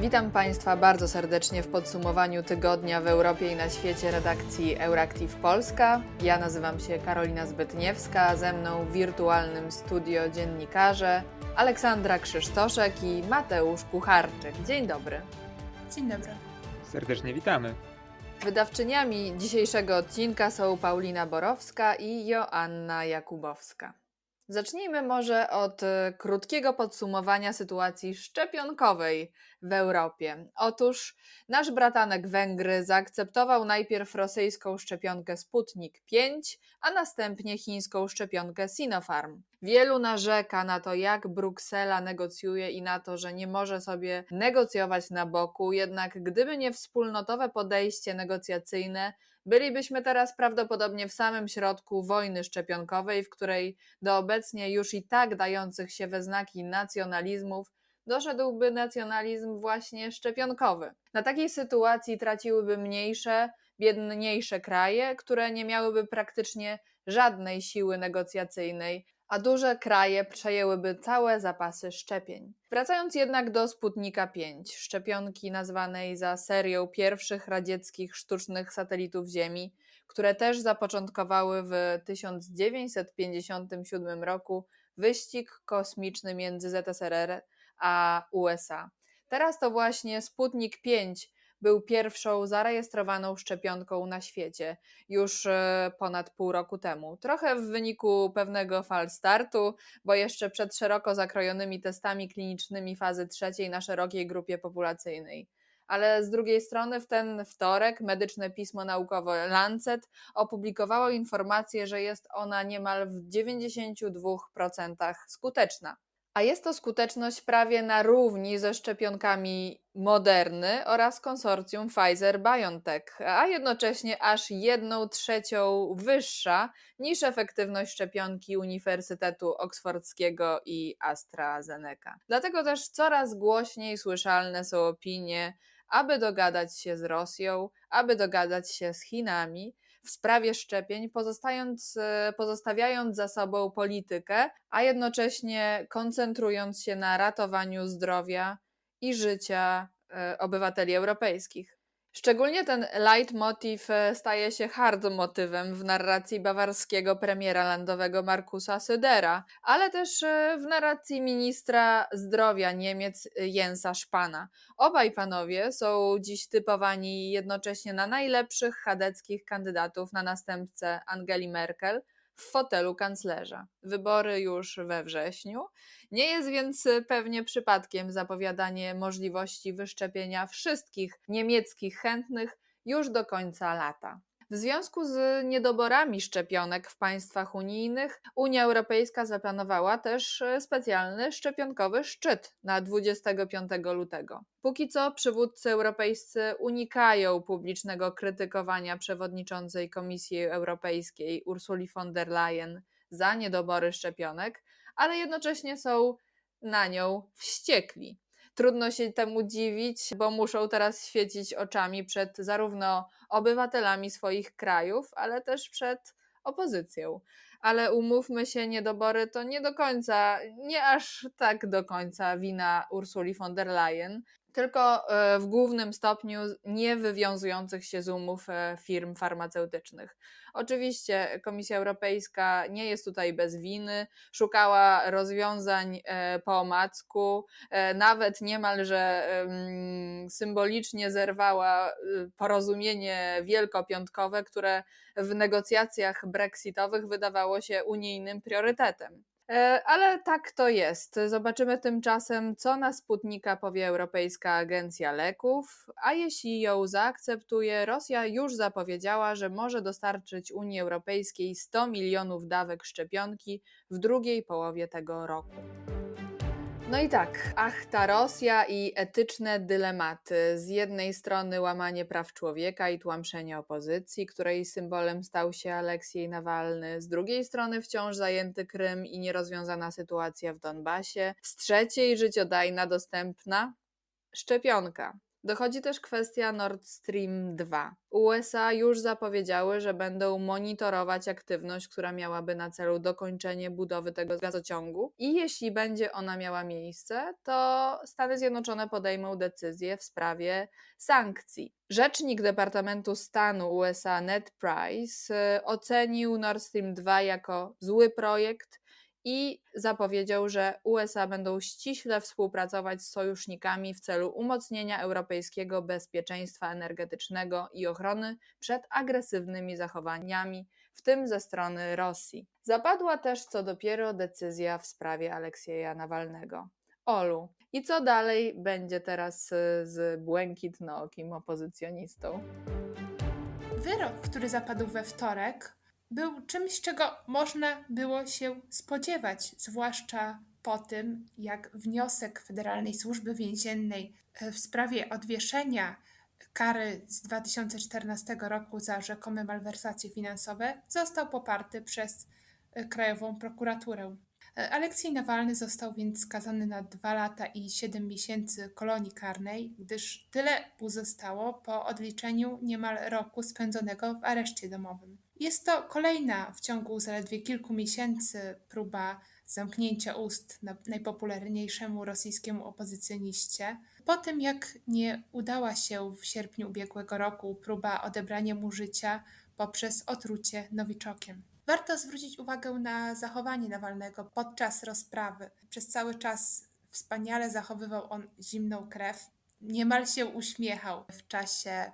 Witam Państwa bardzo serdecznie w podsumowaniu tygodnia w Europie i na świecie redakcji Euractiv Polska. Ja nazywam się Karolina Zbytniewska, a ze mną w wirtualnym studio dziennikarze Aleksandra Krzysztoszek i Mateusz Kucharczyk. Dzień dobry. Dzień dobry. Serdecznie witamy. Wydawczyniami dzisiejszego odcinka są Paulina Borowska i Joanna Jakubowska. Zacznijmy może od e, krótkiego podsumowania sytuacji szczepionkowej w Europie. Otóż nasz bratanek Węgry zaakceptował najpierw rosyjską szczepionkę Sputnik 5, a następnie chińską szczepionkę Sinopharm. Wielu narzeka na to, jak Bruksela negocjuje i na to, że nie może sobie negocjować na boku, jednak gdyby nie wspólnotowe podejście negocjacyjne, bylibyśmy teraz prawdopodobnie w samym środku wojny szczepionkowej, w której do obecnie już i tak dających się we znaki nacjonalizmów doszedłby nacjonalizm właśnie szczepionkowy. Na takiej sytuacji traciłyby mniejsze, biedniejsze kraje, które nie miałyby praktycznie żadnej siły negocjacyjnej, a duże kraje przejęłyby całe zapasy szczepień. Wracając jednak do Sputnika 5, szczepionki nazwanej za serią pierwszych radzieckich sztucznych satelitów Ziemi, które też zapoczątkowały w 1957 roku wyścig kosmiczny między ZSRR a USA. Teraz to właśnie Sputnik 5 był pierwszą zarejestrowaną szczepionką na świecie już e, ponad pół roku temu. Trochę w wyniku pewnego fal startu, bo jeszcze przed szeroko zakrojonymi testami klinicznymi fazy trzeciej na szerokiej grupie populacyjnej. Ale z drugiej strony, w ten wtorek medyczne pismo naukowe Lancet opublikowało informację, że jest ona niemal w 92% skuteczna a jest to skuteczność prawie na równi ze szczepionkami Moderny oraz konsorcjum Pfizer-BioNTech, a jednocześnie aż jedną trzecią wyższa niż efektywność szczepionki Uniwersytetu Oksfordzkiego i AstraZeneca. Dlatego też coraz głośniej słyszalne są opinie, aby dogadać się z Rosją, aby dogadać się z Chinami, w sprawie szczepień, pozostając, e, pozostawiając za sobą politykę, a jednocześnie koncentrując się na ratowaniu zdrowia i życia e, obywateli europejskich. Szczególnie ten leitmotiv e, staje się hard motywem w narracji bawarskiego premiera landowego Markusa Södera, ale też e, w narracji ministra zdrowia Niemiec e, Jensa Spana. Obaj panowie są dziś typowani jednocześnie na najlepszych chadeckich kandydatów na następcę Angeli Merkel – w fotelu kanclerza. Wybory już we wrześniu. Nie jest więc pewnie przypadkiem zapowiadanie możliwości wyszczepienia wszystkich niemieckich chętnych już do końca lata. W związku z niedoborami szczepionek w państwach unijnych, Unia Europejska zaplanowała też e, specjalny szczepionkowy szczyt na 25 lutego. Póki co przywódcy europejscy unikają publicznego krytykowania przewodniczącej Komisji Europejskiej Ursuli von der Leyen za niedobory szczepionek, ale jednocześnie są na nią wściekli. Trudno się temu dziwić, bo muszą teraz świecić oczami przed zarówno obywatelami swoich krajów, ale też przed opozycją. Ale umówmy się, niedobory to nie do końca, nie aż tak do końca wina Ursuli von der Leyen tylko e, w głównym stopniu nie wywiązujących się z umów e, firm farmaceutycznych. Oczywiście Komisja Europejska nie jest tutaj bez winy, szukała rozwiązań e, po omacku, nawet niemalże symbolicznie zerwała porozumienie wielkopiątkowe, które w negocjacjach brexitowych wydawało się unijnym priorytetem. E, ale tak to jest. Zobaczymy tymczasem, co na Sputnika powie Europejska Agencja Leków, a jeśli ją zaakceptuje, Rosja już zapowiedziała, że może dostarczyć Unii Europejskiej 100 milionów dawek szczepionki w drugiej połowie tego roku. No i tak, ach, ta Rosja i etyczne dylematy. Z jednej strony łamanie praw człowieka i tłamszenie opozycji, której symbolem stał się Aleksiej Nawalny, z drugiej strony wciąż zajęty Krym i nierozwiązana sytuacja w Donbasie, z trzeciej życiodajna, dostępna szczepionka. Dochodzi też kwestia Nord Stream 2. USA już zapowiedziały, że będą monitorować aktywność, która miałaby na celu dokończenie budowy tego gazociągu i jeśli będzie ona miała miejsce, to Stany Zjednoczone podejmą decyzję w sprawie sankcji. Rzecznik Departamentu Stanu USA Ned Price y, ocenił Nord Stream 2 jako zły projekt i zapowiedział, że USA będą ściśle współpracować z sojusznikami w celu umocnienia europejskiego bezpieczeństwa energetycznego i ochrony przed agresywnymi zachowaniami, w tym ze strony Rosji. Zapadła też co dopiero decyzja w sprawie Aleksieja Nawalnego. Olu, i co dalej będzie teraz y, z błękitnookim opozycjonistą? Wyrok, który zapadł we wtorek, był czymś, czego można było się spodziewać, zwłaszcza po tym, jak wniosek Federalnej Służby Więziennej e, w sprawie odwieszenia kary z 2014 roku za rzekome malwersacje finansowe został poparty przez e, Krajową Prokuraturę. E, Aleksiej Nawalny został więc skazany na dwa lata i siedem miesięcy kolonii karnej, gdyż tyle pozostało po odliczeniu niemal roku spędzonego w areszcie domowym. Jest to kolejna w ciągu zaledwie kilku miesięcy próba zamknięcia ust najpopularniejszemu rosyjskiemu opozycjoniście. Po tym, jak nie udała się w sierpniu ubiegłego roku próba odebrania mu życia poprzez otrucie nowiczokiem. Warto zwrócić uwagę na zachowanie Nawalnego podczas rozprawy. Przez cały czas wspaniale zachowywał on zimną krew. Niemal się uśmiechał w czasie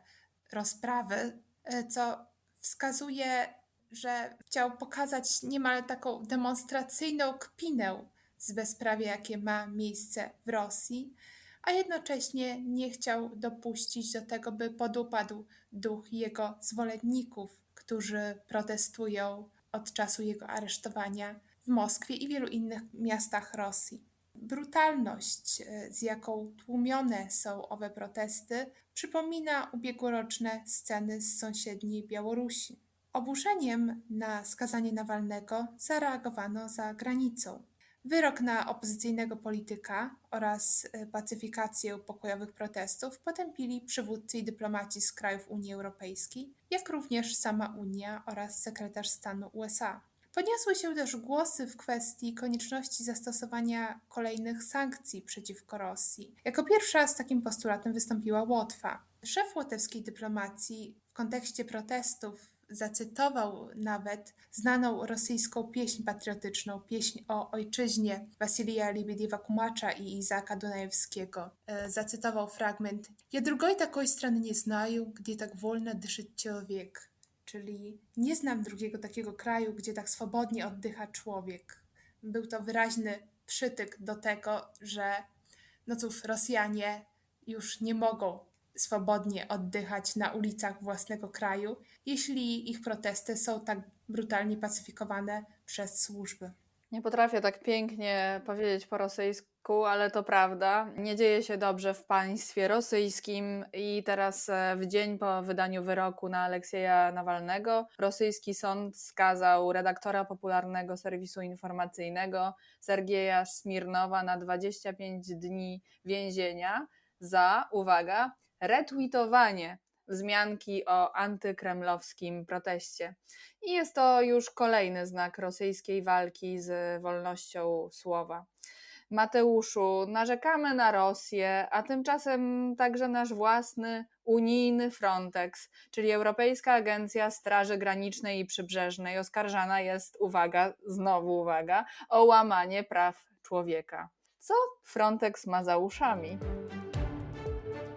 rozprawy, co wskazuje, że chciał pokazać niemal taką demonstracyjną kpinę z bezprawia, jakie ma miejsce w Rosji, a jednocześnie nie chciał dopuścić do tego, by podupadł duch jego zwolenników, którzy protestują od czasu jego aresztowania w Moskwie i wielu innych miastach Rosji. Brutalność, e, z jaką tłumione są owe protesty, przypomina ubiegłoroczne sceny z sąsiedniej Białorusi. Oburzeniem na skazanie Nawalnego zareagowano za granicą. Wyrok na opozycyjnego polityka oraz e, pacyfikację pokojowych protestów potępili przywódcy i dyplomaci z krajów Unii Europejskiej, jak również sama Unia oraz sekretarz stanu USA. Podniosły się też głosy w kwestii konieczności zastosowania kolejnych sankcji przeciwko Rosji. Jako pierwsza z takim postulatem wystąpiła Łotwa. Szef łotewskiej dyplomacji w kontekście protestów zacytował nawet znaną rosyjską pieśń patriotyczną, pieśń o ojczyźnie Wasilija Libediewa Kumacza i Izaka Dunajewskiego. E, zacytował fragment Ja drugoj takiej strony nie znają, gdzie tak wolno dyszy człowiek. Czyli nie znam drugiego takiego kraju, gdzie tak swobodnie oddycha człowiek. Był to wyraźny przytyk do tego, że no cóż, Rosjanie już nie mogą swobodnie oddychać na ulicach własnego kraju, jeśli ich protesty są tak brutalnie pacyfikowane przez służby. Nie potrafię tak pięknie powiedzieć po rosyjsku, ale to prawda. Nie dzieje się dobrze w państwie rosyjskim i teraz e, w dzień po wydaniu wyroku na Aleksieja Nawalnego rosyjski sąd skazał redaktora popularnego serwisu informacyjnego Sergieja Smirnowa na 25 dni więzienia za, uwaga, retweetowanie wzmianki o antykremlowskim proteście. I jest to już kolejny znak rosyjskiej walki z wolnością słowa. Mateuszu, narzekamy na Rosję, a tymczasem także nasz własny unijny Frontex, czyli Europejska Agencja Straży Granicznej i Przybrzeżnej, oskarżana jest, uwaga, znowu uwaga, o łamanie praw człowieka. Co Frontex ma za uszami?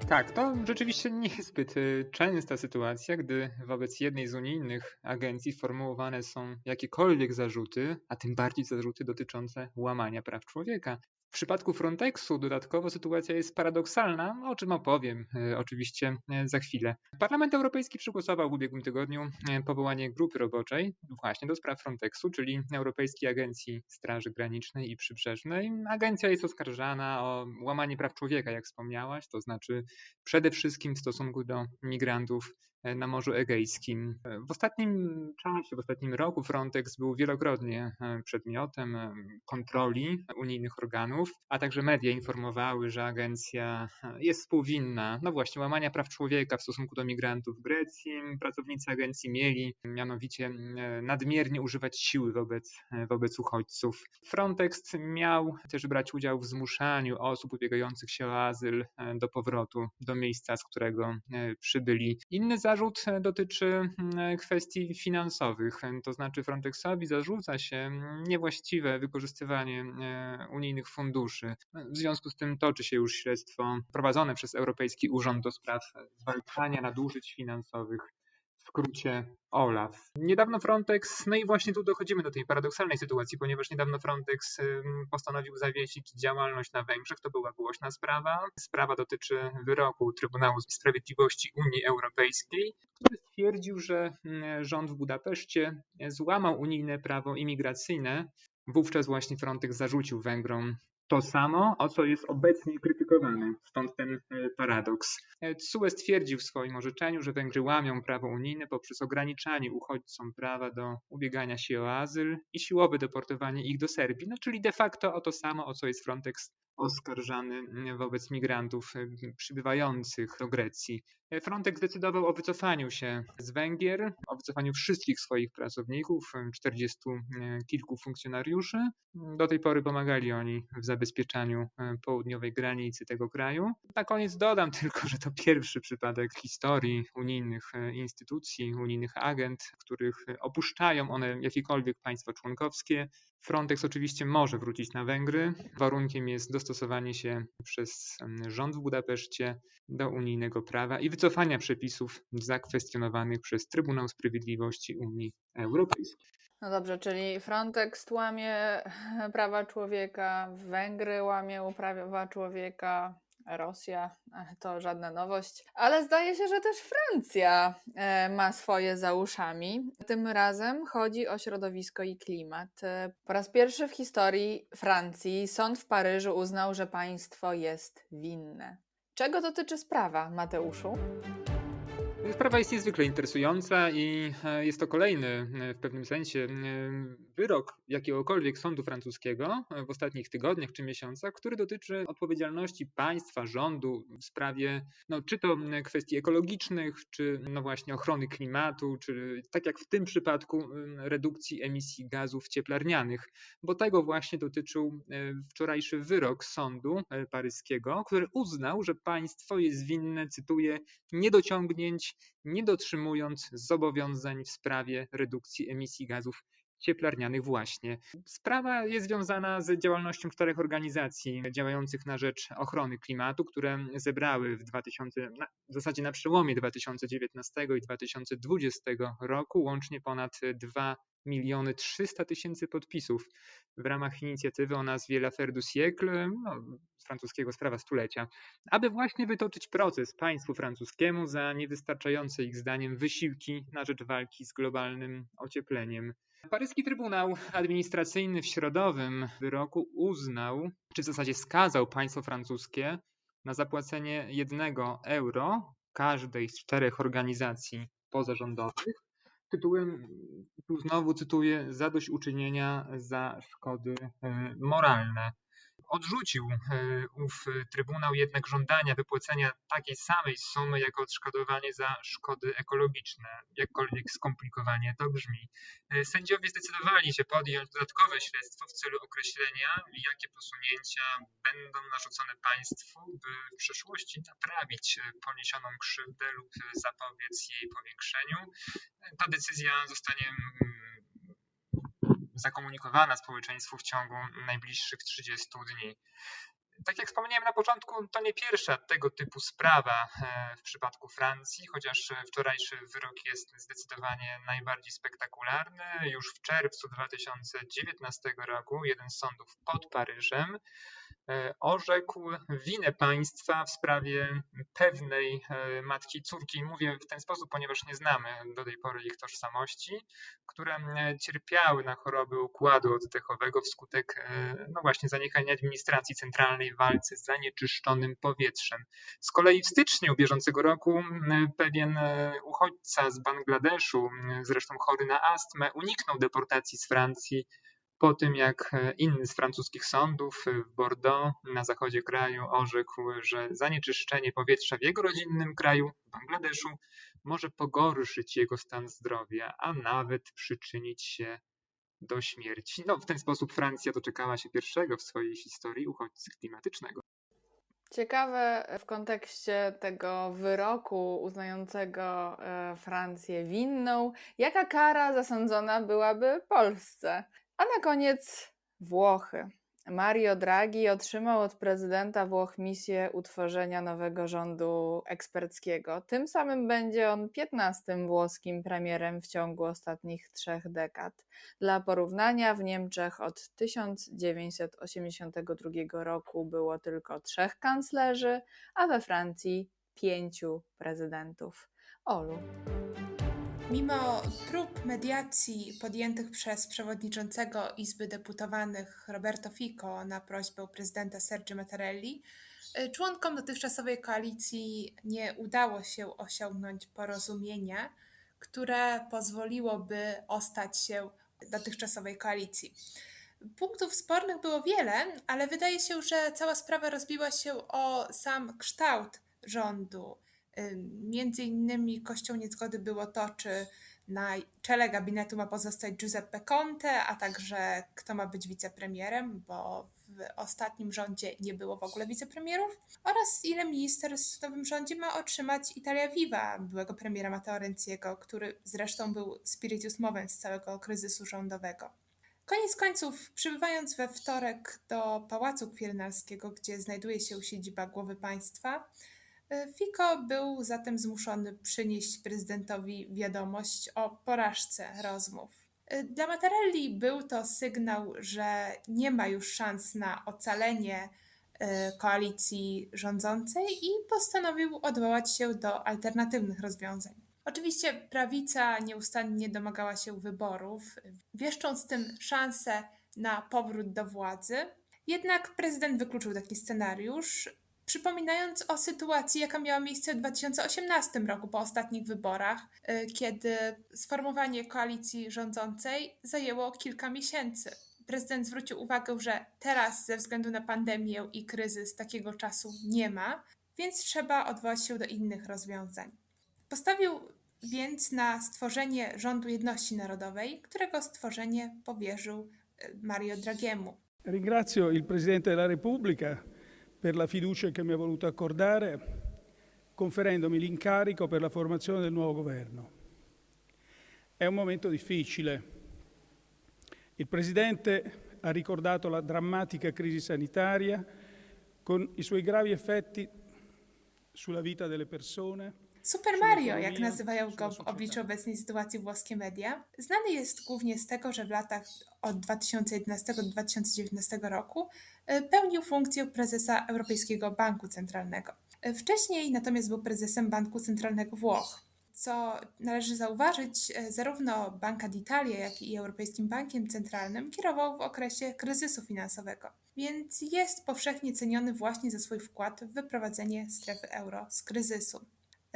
Tak, to rzeczywiście nie y, częsta sytuacja, gdy wobec jednej z unijnych agencji formułowane są jakiekolwiek zarzuty, a tym bardziej zarzuty dotyczące łamania praw człowieka. W przypadku Frontexu dodatkowo sytuacja jest paradoksalna, o czym opowiem e, oczywiście e, za chwilę. Parlament Europejski przegłosował w ubiegłym tygodniu e, powołanie grupy roboczej właśnie do spraw Frontexu, czyli Europejskiej Agencji Straży Granicznej i Przybrzeżnej. Agencja jest oskarżana o łamanie praw człowieka, jak wspomniałaś, to znaczy przede wszystkim w stosunku do migrantów na Morzu Egejskim. E, W ostatnim czasie, w ostatnim roku Frontex był wielokrotnie e, przedmiotem e, kontroli unijnych organów, a także media informowały, że agencja e, jest współwinna, no właśnie, łamania praw człowieka w stosunku do migrantów w Grecji. Pracownicy agencji mieli mianowicie e, nadmiernie używać siły wobec, e, wobec uchodźców. Frontex miał też brać udział w zmuszaniu osób ubiegających się o azyl e, do powrotu do miejsca, z którego e, przybyli. Inny zarzut e, dotyczy mm, kwestii finansowych, e, to znaczy Frontexowi zarzuca się niewłaściwe wykorzystywanie e, unijnych funduszy. W związku z tym toczy się już śledztwo prowadzone przez Europejski Urząd do Spraw Zwalczania Nadużyć Finansowych skrócie OLAF. Niedawno Frontex, no i właśnie tu dochodzimy do tej paradoksalnej sytuacji, ponieważ niedawno Frontex postanowił zawiesić działalność na Węgrzech. To była głośna sprawa. Sprawa dotyczy wyroku Trybunału Sprawiedliwości Unii Europejskiej, który stwierdził, że mm, rząd w Budapeszcie złamał unijne prawo imigracyjne. Wówczas właśnie Frontex zarzucił Węgrom to samo, o co jest obecnie krytykowane. Stąd ten e, paradoks. E, TSUE stwierdził w swoim orzeczeniu, że Węgry łamią prawo unijne poprzez ograniczanie uchodźcom prawa do ubiegania się o azyl i siłowe deportowanie ich do Serbii. No, czyli de facto o to samo, o co jest Frontex oskarżany wobec migrantów e, przybywających do Grecji. E, Frontex decydował o wycofaniu się z Węgier, o wycofaniu wszystkich swoich pracowników, e, 40 e, kilku funkcjonariuszy. Do tej pory pomagali oni w zabezpieczaniu południowej granicy tego kraju. Na koniec dodam tylko, że to pierwszy przypadek w historii unijnych instytucji, unijnych agent, których opuszczają one jakiekolwiek państwo członkowskie. Frontex oczywiście może wrócić na Węgry. Warunkiem jest dostosowanie się przez rząd w Budapeszcie do unijnego prawa i wycofania przepisów zakwestionowanych przez Trybunał Sprawiedliwości Unii Europejskiej. No dobrze, czyli Frontex łamie prawa człowieka, Węgry łamie prawa człowieka, Rosja e, to żadna nowość, ale zdaje się, że też Francja e, ma swoje za uszami. Tym razem chodzi o środowisko i klimat. E, Po raz pierwszy w historii Francji sąd w Paryżu uznał, że państwo jest winne. Czego dotyczy sprawa, Mateuszu? Sprawa jest niezwykle interesująca i e, jest to kolejny e, w pewnym sensie e, wyrok jakiegokolwiek sądu francuskiego w ostatnich tygodniach czy miesiącach, który dotyczy odpowiedzialności państwa, rządu w sprawie, no, czy to kwestii ekologicznych, czy no właśnie ochrony klimatu, czy tak jak w tym przypadku redukcji emisji gazów cieplarnianych, bo tego właśnie dotyczył wczorajszy wyrok sądu paryskiego, który uznał, że państwo jest winne, cytuję, niedociągnięć, nie dotrzymując zobowiązań w sprawie redukcji emisji gazów cieplarnianych właśnie. Sprawa jest związana z działalnością czterech organizacji działających na rzecz ochrony klimatu, które zebrały w 2000, na, w zasadzie na przełomie 2019 i 2020 roku łącznie ponad 2 miliony 300 tysięcy podpisów w ramach inicjatywy o nazwie L'Affaire du siècle, no, francuskiego sprawa stulecia, aby właśnie wytoczyć proces państwu francuskiemu za niewystarczające ich zdaniem wysiłki na rzecz walki z globalnym ociepleniem. Paryski Trybunał Administracyjny w środowym wyroku uznał, czy w zasadzie skazał państwo francuskie na zapłacenie jednego euro każdej z czterech organizacji pozarządowych tytułem, tu znowu cytuję, zadośćuczynienia za szkody e, moralne. Odrzucił e, ów Trybunał jednak żądania wypłacenia takiej samej sumy jako odszkodowanie za szkody ekologiczne, jakkolwiek skomplikowanie to brzmi. E, Sędziowie zdecydowali się podjąć dodatkowe śledztwo w celu określenia, jakie posunięcia będą narzucone państwu, by w przyszłości naprawić e, poniesioną krzywdę lub zapobiec jej powiększeniu. E, Ta decyzja zostanie mm, zakomunikowana społeczeństwu w ciągu najbliższych 30 dni. Tak jak wspomniałem na początku, to nie pierwsza tego typu sprawa e, w przypadku Francji, chociaż wczorajszy wyrok jest zdecydowanie najbardziej spektakularny. Już w czerwcu 2019 roku jeden z sądów pod Paryżem orzekł winę państwa w sprawie pewnej e, matki córki. Mówię w ten sposób, ponieważ nie znamy do tej pory ich tożsamości, które e, cierpiały na choroby układu oddechowego wskutek e, no właśnie zaniechania administracji centralnej w walce z zanieczyszczonym powietrzem. Z kolei w styczniu bieżącego roku pewien e, uchodźca z Bangladeszu, zresztą chory na astmę, uniknął deportacji z Francji po tym, jak e, inny z francuskich sądów e, w Bordeaux na zachodzie kraju orzekł, że zanieczyszczenie powietrza w jego rodzinnym kraju, Bangladeszu, może pogorszyć jego stan zdrowia, a nawet przyczynić się do śmierci. No, w ten sposób Francja doczekała się pierwszego w swojej historii uchodźcy klimatycznego. Ciekawe w kontekście tego wyroku uznającego e, Francję winną, jaka kara zasądzona byłaby Polsce. A na koniec Włochy. Mario Draghi otrzymał od prezydenta Włoch misję utworzenia nowego rządu eksperckiego. Tym samym będzie on 15 włoskim premierem w ciągu ostatnich trzech dekad. Dla porównania w Niemczech od 1982 roku było tylko trzech kanclerzy, a we Francji pięciu prezydentów. Olu. Mimo prób mediacji podjętych przez przewodniczącego Izby Deputowanych Roberto Fico na prośbę prezydenta Sergio Mattarelli, y, członkom dotychczasowej koalicji nie udało się osiągnąć porozumienia, które pozwoliłoby ostać się dotychczasowej koalicji. Punktów spornych było wiele, ale wydaje się, że cała sprawa rozbiła się o sam kształt rządu. Między innymi kością niezgody było to, czy na czele gabinetu ma pozostać Giuseppe Conte, a także kto ma być wicepremierem, bo w ostatnim rządzie nie było w ogóle wicepremierów, oraz ile ministerstw w nowym rządzie ma otrzymać Italia Viva, byłego premiera Matteo Renziego, który zresztą był spiritus movens całego kryzysu rządowego. Koniec końców, przybywając we wtorek do Pałacu Kwirynalskiego, gdzie znajduje się siedziba głowy państwa, Fico był zatem zmuszony przynieść prezydentowi wiadomość o porażce rozmów. Y, Dla Mattarelli był to sygnał, że nie ma już szans na ocalenie y, koalicji rządzącej i postanowił odwołać się do alternatywnych rozwiązań. Oczywiście prawica nieustannie domagała się wyborów, wieszcząc tym szansę na powrót do władzy. Jednak prezydent wykluczył taki scenariusz, przypominając o sytuacji, jaka miała miejsce w 2018 roku po ostatnich wyborach, y, kiedy sformowanie koalicji rządzącej zajęło kilka miesięcy. Prezydent zwrócił uwagę, że teraz ze względu na pandemię i kryzys takiego czasu nie ma, więc trzeba odwołać się do innych rozwiązań. Postawił więc na stworzenie rządu jedności narodowej, którego stworzenie powierzył y, Mario Draghiemu. Ringrazio il Presidente della Repubblica per la fiducia che mi ha voluto accordare, conferendomi l'incarico per la formazione del nuovo governo. È un momento difficile. Il Presidente ha ricordato la drammatica crisi sanitaria con i suoi gravi effetti sulla vita delle persone, Super Mario, jak nazywają go w obliczu obecnej sytuacji włoskie media, znany jest głównie z tego, że w latach od 2011 do 2019 roku y, pełnił funkcję prezesa Europejskiego Banku Centralnego. Y, Wcześniej natomiast był prezesem Banku Centralnego Włoch. Co należy zauważyć, y, zarówno Banca d'Italia, jak i Europejskim Bankiem Centralnym kierował w okresie kryzysu finansowego, więc jest powszechnie ceniony właśnie za swój wkład w wyprowadzenie strefy euro z kryzysu.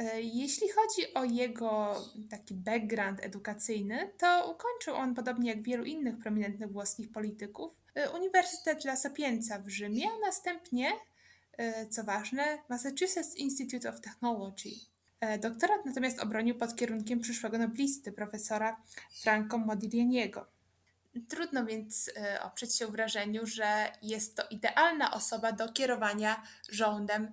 E, Jeśli chodzi o jego taki background edukacyjny, to ukończył on, podobnie jak wielu innych prominentnych włoskich polityków, e, Uniwersytet La Sapienza w Rzymie, a następnie, e, co ważne, Massachusetts Institute of Technology. Doktorat natomiast obronił pod kierunkiem przyszłego noblisty, profesora Franco Modiglianiego. Trudno więc oprzeć się wrażeniu, że jest to idealna osoba do kierowania rządem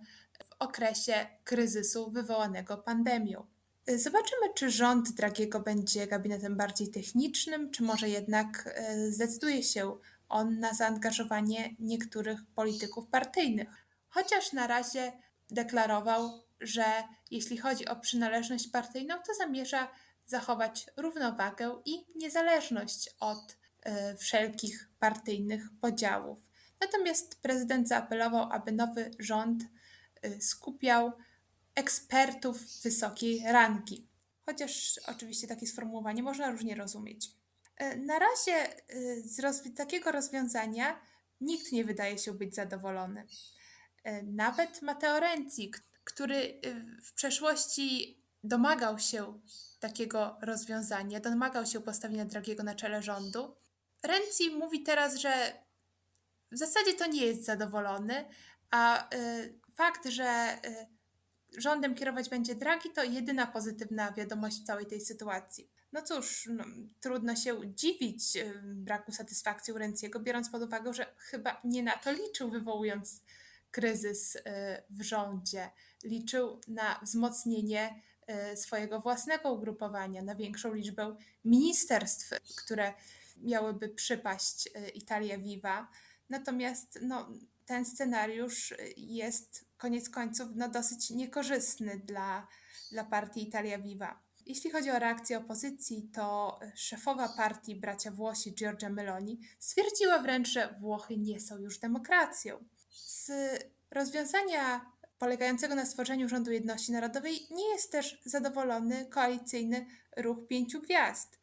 okresie kryzysu wywołanego pandemią. Zobaczymy, czy rząd Dragiego będzie gabinetem bardziej technicznym, czy może jednak e, zdecyduje się on na zaangażowanie niektórych polityków partyjnych. Chociaż na razie deklarował, że jeśli chodzi o przynależność partyjną, to zamierza zachować równowagę i niezależność od e, wszelkich partyjnych podziałów. Natomiast prezydent zaapelował, aby nowy rząd skupiał ekspertów wysokiej rangi. Chociaż oczywiście takie sformułowanie można różnie rozumieć. Y, Na razie y, z takiego rozwiązania nikt nie wydaje się być zadowolony. Y, Nawet Matteo Renzi, który y, w przeszłości domagał się takiego rozwiązania, domagał się postawienia Dragiego na czele rządu. Renzi mówi teraz, że w zasadzie to nie jest zadowolony, a y, fakt, że y, rządem kierować będzie Draghi, to jedyna pozytywna wiadomość w całej tej sytuacji. No cóż, no, trudno się dziwić y, braku satysfakcji u Renziego, biorąc pod uwagę, że chyba nie na to liczył, wywołując kryzys y, w rządzie. Liczył na wzmocnienie swojego własnego ugrupowania, na większą liczbę ministerstw, które miałyby przypaść Italia Viva. Natomiast no, ten scenariusz y, jest koniec końców no, dosyć niekorzystny dla, dla partii Italia Viva. Jeśli chodzi o reakcję opozycji, to szefowa partii bracia Włosi Giorgia Meloni stwierdziła wręcz, że Włochy nie są już demokracją. Z rozwiązania polegającego na stworzeniu rządu jedności narodowej nie jest też zadowolony koalicyjny ruch pięciu gwiazd.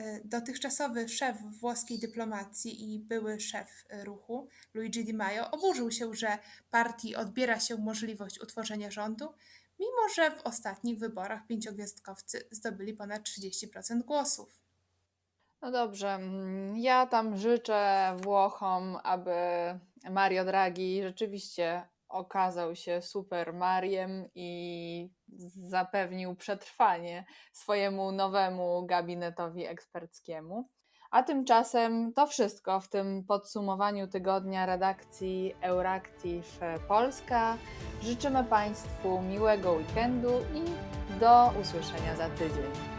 Y, Dotychczasowy szef włoskiej dyplomacji i były szef y, ruchu, Luigi Di Maio, oburzył się, że partii odbiera się możliwość utworzenia rządu, mimo że w ostatnich wyborach pięciogwiazdkowcy zdobyli ponad 30% głosów. No dobrze, mm, ja tam życzę Włochom, aby Mario Draghi rzeczywiście okazał się super Mariem i zapewnił przetrwanie swojemu nowemu gabinetowi eksperckiemu. A tymczasem to wszystko w tym podsumowaniu tygodnia redakcji Euractiv Polska. Życzymy Państwu miłego weekendu i do usłyszenia za tydzień.